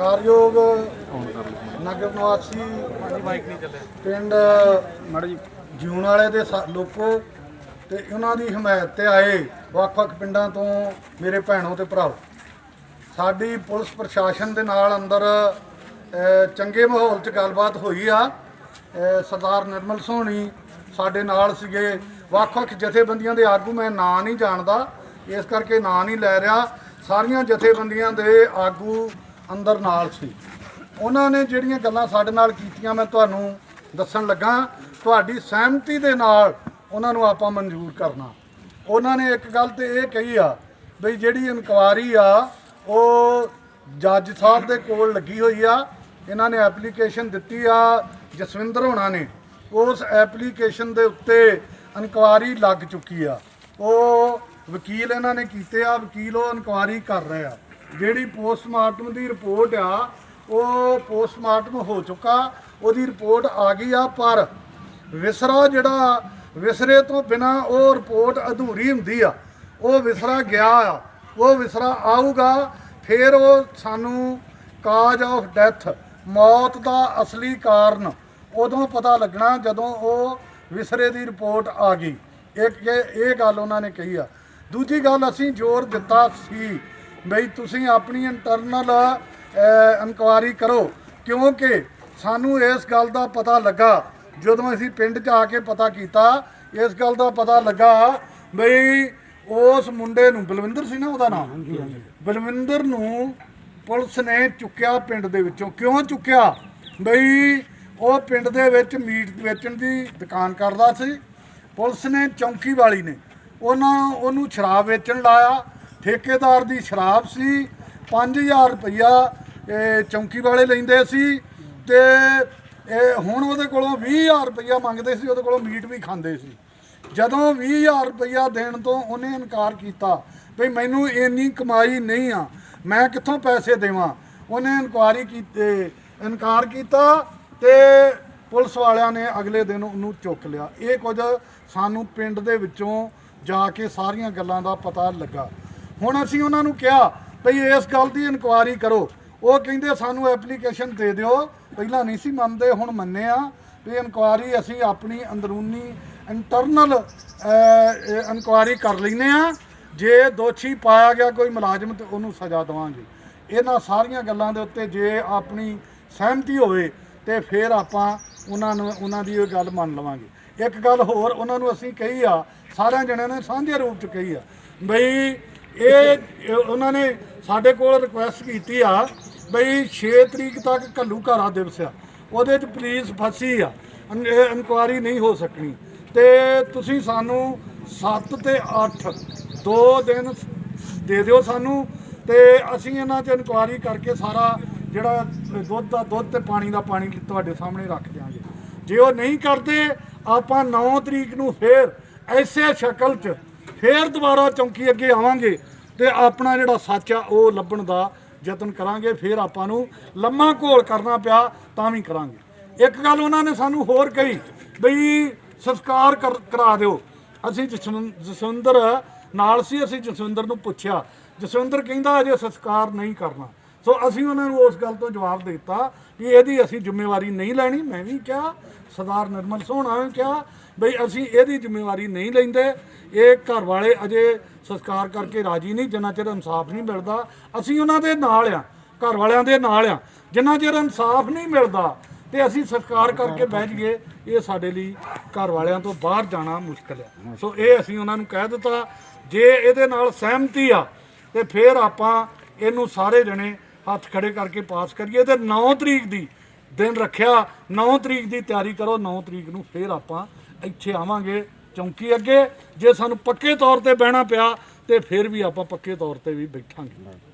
ਸਤਿਕਾਰਯੋਗ ਨਗਰ ਨਿਵਾਸੀ ਮਾਈਕ ਨਹੀਂ ਚੱਲਿਆ। ਪਿੰਡ ਮੜ ਜੀ ਜਿਉਣ ਵਾਲੇ ਦੇ ਲੋਕੋ ਤੇ ਉਹਨਾਂ ਦੀ ਹਮਾਇਤ ਤੇ ਆਏ ਵੱਖ-ਵੱਖ ਪਿੰਡਾਂ ਤੋਂ ਮੇਰੇ ਭੈਣੋ ਤੇ ਭਰਾਓ। ਸਾਡੀ ਪੁਲਿਸ ਪ੍ਰਸ਼ਾਸਨ ਦੇ ਨਾਲ ਅੰਦਰ ਚੰਗੇ ਮਾਹੌਲ 'ਚ ਗੱਲਬਾਤ ਹੋਈ ਆ। ਸਰਦਾਰ ਨਿਰਮਲ ਸੋਹਣੀ ਸਾਡੇ ਨਾਲ ਸੀਗੇ। ਵੱਖ-ਵੱਖ ਜਥੇਬੰਦੀਆਂ ਦੇ ਆਗੂ ਮੈਂ ਨਾਂ ਨਹੀਂ ਜਾਣਦਾ ਇਸ ਕਰਕੇ ਨਾਂ ਨਹੀਂ ਲੈ ਰਿਹਾ। ਸਾਰੀਆਂ ਜਥੇਬੰਦੀਆਂ ਦੇ ਆਗੂ ਅੰਦਰ ਨਾਲ ਸੀ। ਉਹਨਾਂ ਨੇ ਜਿਹੜੀਆਂ ਗੱਲਾਂ ਸਾਡੇ ਨਾਲ ਕੀਤੀਆਂ, ਮੈਂ ਤੁਹਾਨੂੰ ਦੱਸਣ ਲੱਗਾ, ਤੁਹਾਡੀ ਸਹਿਮਤੀ ਦੇ ਨਾਲ ਉਹਨਾਂ ਨੂੰ ਆਪਾਂ ਮਨਜ਼ੂਰ ਕਰਨਾ। ਉਹਨਾਂ ਨੇ ਇੱਕ ਗੱਲ ਤੇ ਇਹ ਕਹੀ ਆ ਬਈ ਜਿਹੜੀ ਇਨਕੁਆਰੀ ਆ, ਉਹ ਜੱਜ ਸਾਹਿਬ ਦੇ ਕੋਲ ਲੱਗੀ ਹੋਈ ਆ। ਇਹਨਾਂ ਨੇ ਐਪਲੀਕੇਸ਼ਨ ਦਿੱਤੀ ਆ ਜਸਵਿੰਦਰ ਹੋਣਾ ਨੇ। ਉਸ ਐਪਲੀਕੇਸ਼ਨ ਦੇ ਉੱਤੇ ਇਨਕੁਆਰੀ ਲੱਗ ਚੁੱਕੀ ਆ। ਉਹ ਵਕੀਲ ਇਹਨਾਂ ਨੇ ਕੀਤੇ ਆ, ਵਕੀਲ ਉਹ ਇਨਕੁਆਰੀ ਕਰ ਰਹੇ ਆ। ਜਿਹੜੀ ਪੋਸਟਮਾਰਟਮ ਦੀ ਰਿਪੋਰਟ ਆ, ਉਹ ਪੋਸਟਮਾਰਟਮ ਹੋ ਚੁੱਕਾ, ਉਹਦੀ ਰਿਪੋਰਟ ਆ ਗਈ ਆ ਪਰ ਵਿਸਰਾ ਜਿਹੜਾ, ਵਿਸਰੇ ਤੋਂ ਬਿਨਾ ਉਹ ਰਿਪੋਰਟ ਅਧੂਰੀ ਹੁੰਦੀ ਆ। ਉਹ ਵਿਸਰਾ ਗਿਆ ਆ, ਉਹ ਵਿਸਰਾ ਆਊਗਾ, ਫਿਰ ਉਹ ਸਾਨੂੰ ਕਾਜ ਆਫ ਡੈਥ, ਮੌਤ ਦਾ ਅਸਲੀ ਕਾਰਨ ਉਦੋਂ ਪਤਾ ਲੱਗਣਾ ਜਦੋਂ ਉਹ ਵਿਸਰੇ ਦੀ ਰਿਪੋਰਟ ਆ ਗਈ। ਇੱਕ ਇਹ ਇਹ ਗੱਲ ਉਹਨਾਂ ਨੇ ਕਹੀ ਆ। ਦੂਜੀ ਗੱਲ ਅਸੀਂ ਜ਼ੋਰ ਦਿੱਤਾ ਸੀ ਬਈ ਤੁਸੀਂ ਆਪਣੀ ਇੰਟਰਨਲ ਇਨਕੁਆਰੀ ਕਰੋ। ਕਿਉਂਕਿ ਸਾਨੂੰ ਇਸ ਗੱਲ ਦਾ ਪਤਾ ਲੱਗਾ ਜਦੋਂ ਅਸੀਂ ਪਿੰਡ 'ਚ ਆ ਕੇ ਪਤਾ ਕੀਤਾ ਇਸ ਗੱਲ ਦਾ ਪਤਾ ਲੱਗਾ ਬਈ ਉਸ ਮੁੰਡੇ ਨੂੰ ਬਲਵਿੰਦਰ ਸੀ ਨਾ ਉਹਦਾ ਨਾਮ? ਬਲਵਿੰਦਰ ਨੂੰ ਪੁਲਿਸ ਨੇ ਚੁੱਕਿਆ ਪਿੰਡ ਦੇ ਵਿੱਚੋਂ। ਕਿਉਂ ਚੁੱਕਿਆ? ਬਈ ਉਹ ਪਿੰਡ ਦੇ ਵਿੱਚ ਮੀਟ ਵੇਚਣ ਦੀ ਦੁਕਾਨ ਕਰਦਾ ਸੀ। ਪੁਲਿਸ ਨੇ ਚੌਂਕੀ ਵਾਲੀ ਨੇ ਉਹਨਾਂ ਉਹਨੂੰ ਸ਼ਰਾਬ ਵੇਚਣ ਲਾਇਆ। ਠੇਕੇਦਾਰ ਦੀ ਸ਼ਰਾਬ ਸੀ 5000 ਰੁਪਈਆ ਇਹ ਚੌਂਕੀ ਵਾਲੇ ਲੈਂਦੇ ਸੀ ਤੇ ਇਹ ਹੁਣ ਉਹਦੇ ਕੋਲੋਂ 20000 ਰੁਪਈਆ ਮੰਗਦੇ ਸੀ, ਉਹਦੇ ਕੋਲੋਂ ਮੀਟ ਵੀ ਖਾਂਦੇ ਸੀ। ਜਦੋਂ 20000 ਰੁਪਈਆ ਦੇਣ ਤੋਂ ਉਹਨੇ ਇਨਕਾਰ ਕੀਤਾ ਵੀ ਮੈਨੂੰ ਇੰਨੀ ਕਮਾਈ ਨਹੀਂ ਆ, ਮੈਂ ਕਿੱਥੋਂ ਪੈਸੇ ਦੇਵਾਂ? ਉਹਨੇ ਇਨਕੁਆਰੀ ਕੀਤੇ ਇਨਕਾਰ ਕੀਤਾ ਤੇ ਪੁਲਿਸ ਵਾਲਿਆਂ ਨੇ ਅਗਲੇ ਦਿਨ ਉਹਨੂੰ ਚੁੱਕ ਲਿਆ। ਇਹ ਕੁਝ ਸਾਨੂੰ ਪਿੰਡ ਦੇ ਵਿੱਚੋਂ ਜਾ ਕੇ ਸਾਰੀਆਂ ਗੱਲਾਂ ਦਾ ਪਤਾ ਲੱਗਾ। ਹੁਣ ਅਸੀਂ ਉਹਨਾਂ ਨੂੰ ਕਿਹਾ ਭਈ ਇਸ ਗੱਲ ਦੀ ਇਨਕੁਆਇਰੀ ਕਰੋ। ਉਹ ਕਹਿੰਦੇ ਸਾਨੂੰ ਐਪਲੀਕੇਸ਼ਨ ਦੇ ਦਿਓ। ਪਹਿਲਾਂ ਨਹੀਂ ਸੀ ਮੰਨਦੇ, ਹੁਣ ਮੰਨੇ ਆ। ਵੀ ਇਨਕੁਆਇਰੀ ਅਸੀਂ ਆਪਣੀ ਅੰਦਰੂਨੀ ਇੰਟਰਨਲ ਇਨਕੁਆਇਰੀ ਕਰ ਲੈਨੇ ਆ। ਜੇ ਦੋਸ਼ੀ ਪਾਇਆ ਗਿਆ ਕੋਈ ਮੁਲਾਜ਼ਮ ਤੇ ਉਹਨੂੰ ਸਜ਼ਾ ਦੇਵਾਂਗੇ। ਇਹਨਾਂ ਸਾਰੀਆਂ ਗੱਲਾਂ ਦੇ ਉੱਤੇ ਜੇ ਆਪਣੀ ਸਹਿਮਤੀ ਹੋਵੇ ਤੇ ਫਿਰ ਆਪਾਂ ਉਹਨਾਂ ਨੂੰ, ਉਹਨਾਂ ਦੀ ਇਹ ਗੱਲ ਮੰਨ ਲਵਾਂਗੇ। ਇੱਕ ਗੱਲ ਹੋਰ ਉਹਨਾਂ ਨੂੰ ਅਸੀਂ ਕਹੀ ਆ, ਸਾਰਿਆਂ ਜਣਿਆਂ ਨੇ ਸਾਂਝੇ ਰੂਪ ਚ ਕਹੀ ਆ। ਬਈ ਇਹ ਉਹਨਾਂ ਨੇ ਸਾਡੇ ਕੋਲ ਰਿਕੁਐਸਟ ਕੀਤੀ ਆ ਬਈ 6 ਤਰੀਕ ਤੱਕ ਘੱਲੂ ਘਾਰਾ ਦਿਵਸ ਆ। ਉਹਦੇ ਚ ਪੁਲਿਸ ਫਸੀ ਆ। ਇਨਕੁਆਰੀ ਨਹੀਂ ਹੋ ਸਕਣੀ। ਤੇ ਤੁਸੀਂ ਸਾਨੂੰ 7 ਤੇ 8 ਦੋ ਦਿਨ ਦੇ ਦਿਓ ਸਾਨੂੰ। ਤੇ ਅਸੀਂ ਇਹਨਾਂ 'ਚ ਇਨਕੁਆਰੀ ਕਰਕੇ ਸਾਰਾ ਜਿਹੜਾ ਦੁੱਧ ਦਾ, ਦੁੱਧ ਤੇ ਪਾਣੀ ਦਾ ਪਾਣੀ ਤੁਹਾਡੇ ਸਾਹਮਣੇ ਰੱਖ ਦਿਆਂਗੇ। ਜੇ ਉਹ ਨਹੀਂ ਕਰਦੇ, ਆਪਾਂ 9 ਤਰੀਕ ਨੂੰ ਫੇਰ ਐਸੇ ਸ਼ਕਲ 'ਚ ਫੇਰ ਦੁਬਾਰਾ ਚੌਂਕੀ ਅੱਗੇ ਆਵਾਂਗੇ ਤੇ ਆਪਣਾ ਜਿਹੜਾ ਸੱਚ ਆ, ਉਹ ਲੱਭਣ ਦਾ ਯਤਨ ਕਰਾਂਗੇ। ਫੇਰ ਆਪਾਂ ਨੂੰ ਲੰਮਾ ਘੋਲ ਕਰਨਾ ਪਿਆ, ਤਾਂ ਵੀ ਕਰਾਂਗੇ। ਇੱਕ ਗੱਲ ਉਹਨਾਂ ਨੇ ਸਾਨੂੰ ਹੋਰ ਕਹੀ ਬਈ, ਸੰਸਕਾਰ ਕਰ- ਕਰਾ ਦਿਓ। ਅਸੀਂ ਜਸਵੰ- ਜਸਵਿੰਦਰ ਨਾਲ ਸੀ, ਅਸੀਂ ਜਸਵਿੰਦਰ ਨੂੰ ਪੁੱਛਿਆ। ਜਸਵਿੰਦਰ ਕਹਿੰਦਾ ਅਜੇ ਸੰਸਕਾਰ ਨਹੀਂ ਕਰਨਾ। ਸੋ ਅਸੀਂ ਉਹਨਾਂ ਨੂੰ ਉਸ ਗੱਲ ਤੋਂ ਜਵਾਬ ਦੇ ਦਿੱਤਾ ਕਿ ਇਹਦੀ ਅਸੀਂ ਜ਼ਿੰਮੇਵਾਰੀ ਨਹੀਂ ਲੈਣੀ। ਮੈਂ ਵੀ ਕਿਹਾ, ਸਰਦਾਰ ਨਿਰਮਲ ਸੋਹਣਾ ਨੇ ਕਿਹਾ ਬਈ ਅਸੀਂ ਇਹਦੀ ਜ਼ਿੰਮੇਵਾਰੀ ਨਹੀਂ ਲੈਂਦੇ। ਇਹ ਘਰ ਵਾਲੇ ਅਜੇ ਸੰਸਕਾਰ ਕਰਕੇ ਰਾਜੀ ਨਹੀਂ, ਜਿੰਨਾ ਚਿਰ ਇਨਸਾਫ ਨਹੀਂ ਮਿਲਦਾ। ਅਸੀਂ ਉਹਨਾਂ ਦੇ ਨਾਲ ਆ ਘਰ ਵਾਲਿਆਂ ਦੇ ਨਾਲ ਆ। ਜਿੰਨਾ ਚਿਰ ਇਨਸਾਫ ਨਹੀਂ ਮਿਲਦਾ ਤੇ ਅਸੀਂ ਸੰਸਕਾਰ ਕਰਕੇ ਬਹਿ ਜਾਈਏ, ਇਹ ਸਾਡੇ ਲਈ ਘਰ ਵਾਲਿਆਂ ਤੋਂ ਬਾਹਰ ਜਾਣਾ ਮੁਸ਼ਕਲ ਹੈ ਸੋ ਇਹ ਅਸੀਂ ਉਹਨਾਂ ਨੂੰ ਕਹਿ ਦਿੱਤਾ। ਜੇ ਇਹਦੇ ਨਾਲ ਸਹਿਮਤੀ ਆ, ਤੇ ਫਿਰ ਆਪਾਂ ਇਹਨੂੰ ਸਾਰੇ ਜਣੇ ਹੱਥ ਖੜੇ ਕਰਕੇ ਪਾਸ ਕਰੀਏ ਤੇ 9 ਤਰੀਕ ਦੀ ਦਿਨ ਰੱਖਿਆ 9 ਤਰੀਕ ਦੀ ਤਿਆਰੀ ਕਰੋ 9 ਤਰੀਕ ਨੂੰ ਫਿਰ ਆਪਾਂ ਇੱਥੇ ਆਵਾਂਗੇ ਚੌਂਕੀ ਅੱਗੇ। ਜੇ ਸਾਨੂੰ ਪੱਕੇ ਤੌਰ ਤੇ ਬਹਿਣਾ ਪਿਆ ਤੇ ਫਿਰ ਵੀ ਆਪਾਂ ਪੱਕੇ ਤੌਰ ਤੇ ਵੀ ਬੈਠਾਂਗੇ।